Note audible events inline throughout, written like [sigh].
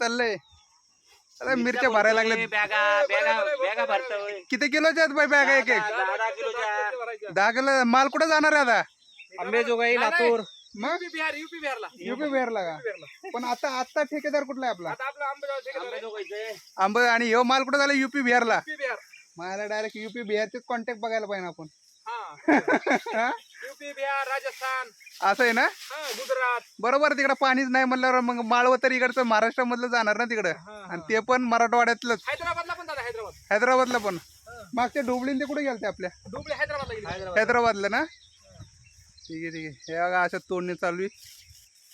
चाललंय. अरे मिरच्या भरायला लागल्या बॅगा बॅगा बॅगा भरतोय. किती किलोच्या आहेत बाई बॅग एक एक? दहा दहा किलोच्या. दहा किलो माल कुठे जाणार आहे आता? अंबेजोगाई लातूर. मग? बिहार युपी बिहारला. युपी बिहारला का? पण आता आता ठेकेदार कुठला आहे आपला? आता आंब आणि ह्यो माल कुठे झाला? युपी बिहारला. युपी बिहार. मला डायरेक्ट युपी बिहारचेच कॉन्टॅक्ट बघायला पाहिजे आपण. हा? [laughs] युपी बिहार राजस्थान. असं आहे ना? हा गुजरात. बरोबर तिकडे पाणीच नाही म्हणल्यावर मग माळव तर इकडचं महाराष्ट्रामधलं जाणार ना तिकडं? आणि ते पण मराठवाड्यातलंच. हैदराबादला पण दादा हैदराबाद. हैदराबादला पण? मागच्या डोबळीन ते कुठे गेलते आपल्या? डुबळे हैदराबादला गेले. हैदराबादला ना? ठीक आहे ठीक आहे. हे बघा अशा तोडणी चालू आहे.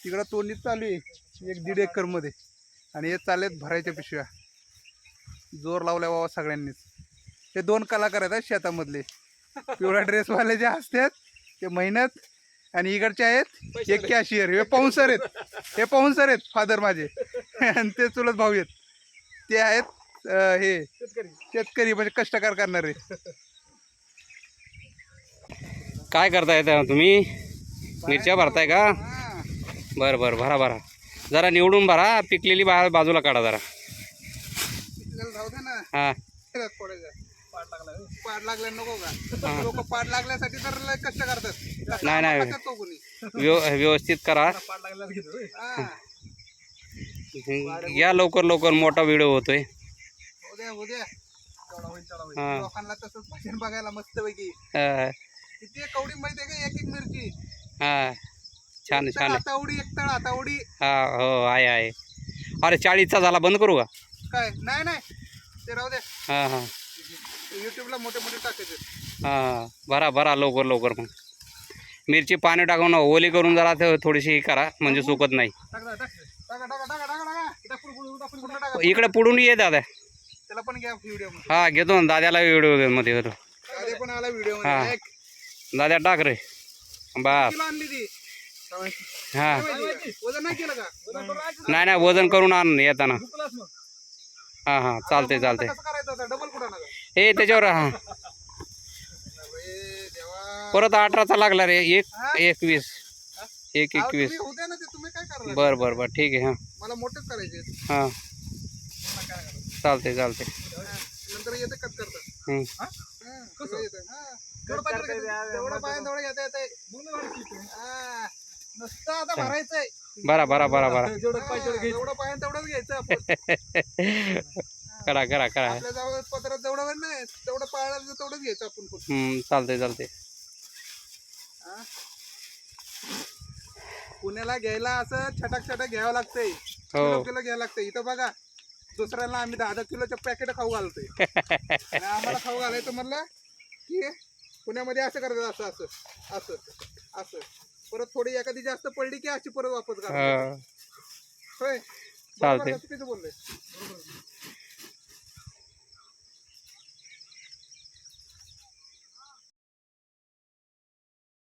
तिकडं तोडणी चालू आहे. एक दीड एकरमध्ये. आणि हे चाललेत भरायच्या पिशव्या. जोर लावलाय बाबा सगळ्यांनीच. हे दोन कलाकार आहेत हा शेतामधले. पिवळ्या ड्रेसवाले जे असतात ते मेहनत आणि इकडचे आहेत एक कॅशियर हे पाहुणसर आहेत. हे पाहुणसर आहेत फादर माझे. आणि ते चुलत भाऊ आहेत. ते आहेत हे शेतकरी. शेतकरी म्हणजे कष्टकार करणारे. काय करताय त्या तुम्ही? मिरच्या भरताय का. बरं बरं. भरा भरा. जरा निवडून भरा. पिकलेली बा बाजूला काढा जरा. हां. पाड लागल्या नको का? लोक पाड लागल्यासाठी तर लय कष्ट करतात. नाही, नाही. कोणी. व्यव व्यवस्थित करा. हा. या लवकर लवकर मोठा व्हिडिओ होतोय. उद्या. हां. लोकांना तसंच बघायला मस्त पैकी हां. किती आहे कवडी माहिती आहे का? एक एक मिरची. हां. छान छान आहे. हातावडी एक तळ हातावडी. हा हो आहे आहे. अरे चाळीसचा झाला बंद करू का? काय? नाही नाही. ते राहू दे. हां हां. युट्यूबला मोठे मोठे टाकायचे हां भरा भरा लवकर लवकर मग. मिरची पाणी टाकून ओली करून जरा थोडीशी हे करा म्हणजे सुकत नाही. इकडे पुढून ये दादा. त्याला पण घ्या व्हिडिओ हा घेतो ना दाद्याला व्हिडिओमध्ये घेतो पण आला व्हिडिओ हा. दाद्या टाक रे. बस. हा. नाही. नाही वजन करून आण येताना. हां हां चालते चालते कसं करायचं होतं डबल कुठं नका हे त्याच्यावर हा अरे देवा परत अठराचा लागला रे एक एकवीस. एक अहो, एकवीस. तुम्ही होते ना ते तुम्ही काय करणार बर बर बर ठीक आहे हां. मला मोठेच करायचे हां. चालते चालते नंतर येते कट करतात. हं. हा, सगळं येतं. हा. जेवढं पाहिजे तेवढं घेतात. जेवढं पाहिजे तेवढं येतं येतंय. हा. नुसतं आता भरायचंय. बरा बरा बरा बरा. जेवढं पाहिजे तेवढं हा, घ्यायचं. जेवढं पाहिजे तेवढंच घ्यायचं आपण. [laughs] करा करा करा आपल्या पत्रात जेवढं वेळ नाही तेवढं पाळायचं तेवढंच घ्यायचं आपण पण. हं, चालते चालते हा. पुण्याला घ्यायला असं छटाक छटाक घ्यावं लागतंय हो. किलो किलो घ्यावं लागतंय इथं बघा दुसऱ्याला आम्ही दहा दहा किलोच्या पॅकेट खाऊ घालतोय [laughs] आणि आम्हाला खाऊ घालायचं म्हणलं की पुण्यामध्ये असं करतात असं असं असं असं परत थोडी एखादी जास्त पडली की अशी परत वापस करा हं, होय चालतंय. बरोबर का? चुकीचं बोललोय